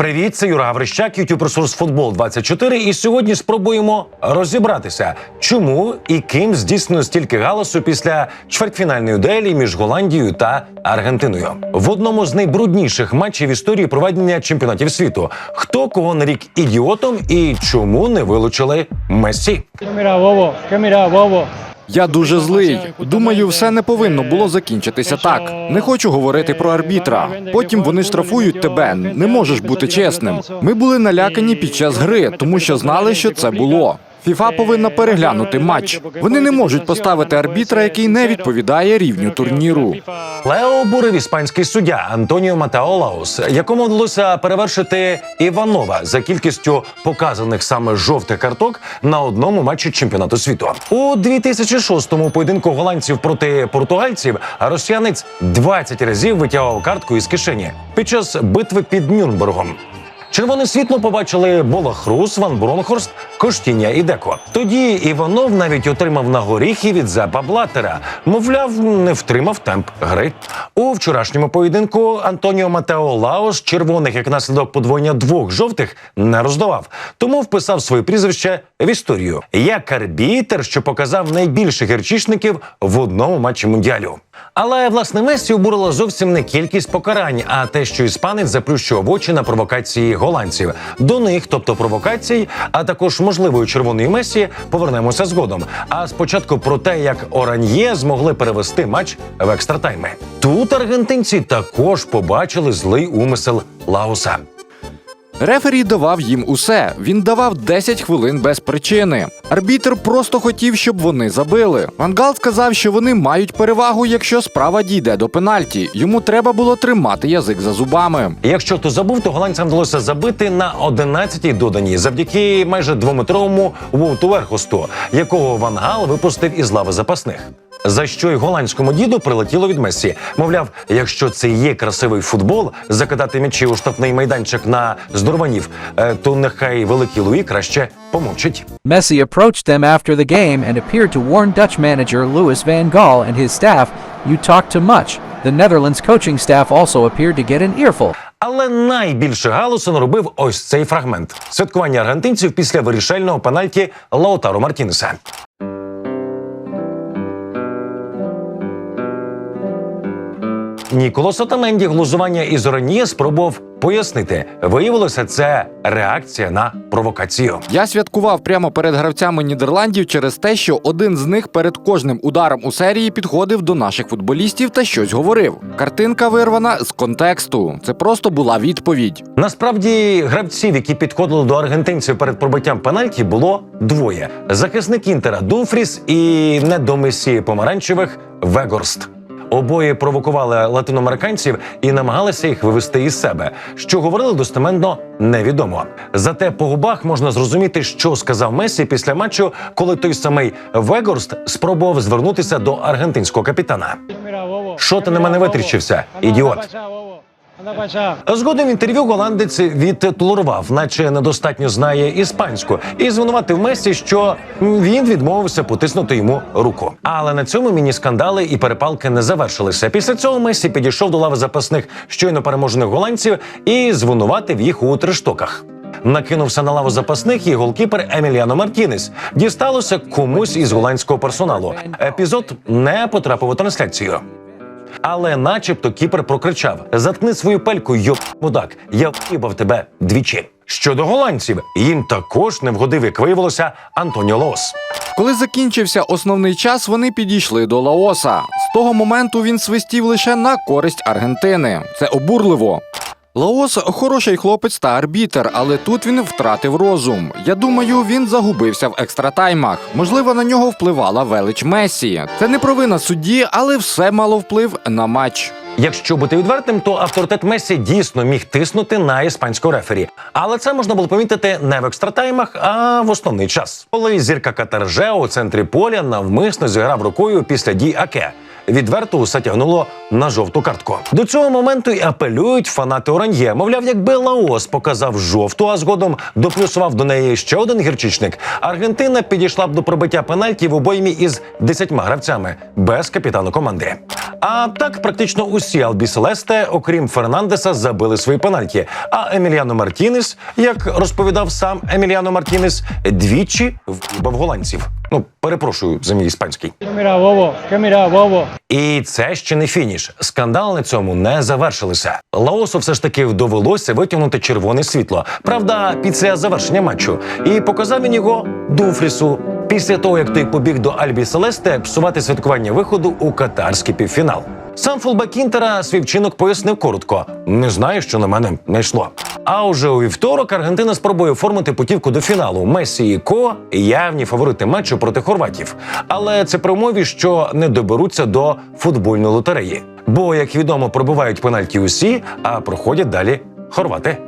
Привіт, це Юра Гаврищак, YouTube ресурс Футбол 24 І сьогодні спробуємо розібратися, чому і ким здійснено стільки галасу після чвертьфінальної дуелі між Голландією та Аргентиною в одному з найбрудніших матчів історії проведення чемпіонатів світу. Хто кого нарік ідіотом і чому не вилучили mira, bobo? ¿Qué mira, bobo? Я дуже злий. Думаю, все не повинно було закінчитися так. Не хочу говорити про арбітра. Потім вони штрафують тебе. Не можеш бути чесним. Ми були налякані під час гри, тому що знали, що це було. ФІФА повинна переглянути матч. Вони не можуть поставити арбітра, який не відповідає рівню турніру. Лео обурив іспанський суддя Антоніо Матео Лаус, якому вдалося перевершити Іванова за кількістю показаних саме жовтих карток на одному матчі чемпіонату світу. У 2006-му поєдинку голландців проти португальців росіянець 20 разів витягував картку із кишені під час битви під Нюрнбергом. Червоне світло побачили Болахрус, Ван Бронхорст, Коштіння і Деко. Тоді Іванов навіть отримав на горіхи від Зепа Блаттера. Мовляв, не втримав темп гри. У вчорашньому поєдинку Антоніо Матео Лаос червоних як наслідок подвоєння двох жовтих не роздавав, тому вписав своє прізвище в історію як арбітер, що показав найбільше гірчишників в одному матчі мундіалю. Але власне Месі обурила зовсім не кількість покарань, а те, що іспанець заплющував очі на провокації голландців. До них, тобто провокацій, а також можливої червоної Месі, повернемося згодом. А спочатку про те, як Оран'є змогли перевести матч в екстратайми. Тут аргентинці також побачили злий умисел Лауса. Рефері давав їм усе. Він давав 10 хвилин без причини. Арбітр просто хотів, щоб вони забили. Вангал сказав, що вони мають перевагу, якщо справа дійде до пенальті. Йому треба було тримати язик за зубами. Якщо хто забув, то голландцям вдалося забити на 11-й доданій завдяки майже двометровому Воуту Верхосту, якого Ван Гал випустив із лави запасних. За що й голландському діду прилетіло від Месі. Мовляв, якщо це є красивий футбол, закидати м'ячі у штрафний майданчик на здорованів, е, то нехай великий Луї краще помовчить. Messi approached them after the game and appeared to warn Dutch manager Louis van Gaal and his staff, You talk too much. The Netherlands coaching staff also appeared to get an earful. Але найбільше галусу наробив ось цей фрагмент святкування аргентинців після вирішального пенальті Лаутаро Мартінеса. Ніколос Отаменді глузування із Оран'є спробував пояснити. Виявилося, це реакція на провокацію. Я святкував прямо перед гравцями Нідерландів через те, що один з них перед кожним ударом у серії підходив до наших футболістів та щось говорив. Картинка вирвана з контексту. Це просто була відповідь. Насправді гравців, які підходили до аргентинців перед пробиттям пенальті, було двоє: захисник інтера Думфріс і не до месії помаранчевих Вегорст. Обоє провокували латиноамериканців і намагалися їх вивести із себе. Що говорили достеменно, невідомо. Зате по губах можна зрозуміти, що сказав Месі після матчу, коли той самий Вегорст спробував звернутися до аргентинського капітана. Що ти на мене витріщився, ідіот? Згодом інтерв'ю голландець відтитулував, наче недостатньо знає іспанську, і звинуватив Месі, що він відмовився потиснути йому руку. Але на цьому міні-скандали і перепалки не завершилися. Після цього Месі підійшов до лави запасних щойно переможених голландців і звинуватив їх у трештоках. Накинувся на лаву запасних і голкіпер Еміліано Мартінес. Дісталося комусь із голландського персоналу. Епізод не потрапив у трансляцію. Але, начебто, кіпер прокричав: Заткни свою пельку, йоп мудак, я в'їбав тебе двічі. Щодо голландців, їм також не вгодив, як виявилося, Антоніо Лос. Коли закінчився основний час, вони підійшли до Лаоса. З того моменту він свистів лише на користь Аргентини. Це обурливо. Лаос хороший хлопець та арбітер, але тут він втратив розум. Я думаю, він загубився в екстратаймах. Можливо, на нього впливала велич Месі. Це не провина судді, але все мало вплив на матч. Якщо бути відвертим, то авторитет Месі дійсно міг тиснути на іспанського рефері. Але це можна було помітити не в екстратаймах, а в основний час. Коли зірка Катарже у центрі поля навмисно зіграв рукою після дій Аке. Відверто усе тягнуло на жовту картку. До цього моменту і апелюють фанати Оран'є. Мовляв, якби Лаос показав жовту, а згодом доплюсував до неї ще один гірчичник. Аргентина підійшла б до пробиття пенальтів у обоймі із 10 гравцями без капітану команди. А так, практично усі Албі Селесте, окрім Фернандеса, забили свої пенальті. А Еміліано Мартінес, як розповідав сам Еміліано Мартінес, двічі вбив голландців. Ну, перепрошую за мій іспанський. ¿Qué mira, bobo? ¿Qué mira, bobo? І це ще не фініш. Скандал на цьому не завершилися. Лаосу все ж таки довелося витягнути червоне світло. Правда, після завершення матчу. І показав він його Дуфрісу. Після того, як той побіг до Альбі Селесте псувати святкування виходу у катарський півфінал. Сам фулбек Інтера свій вчинок пояснив коротко: не знаю, що на мене не йшло. А уже у вівторок Аргентина спробує оформити путівку до фіналу. Месі і Ко явні фаворити матчу проти хорватів. Але це при умові, що не доберуться до футбольної лотереї. Бо, як відомо, пробивають пенальті усі, а проходять далі хорвати.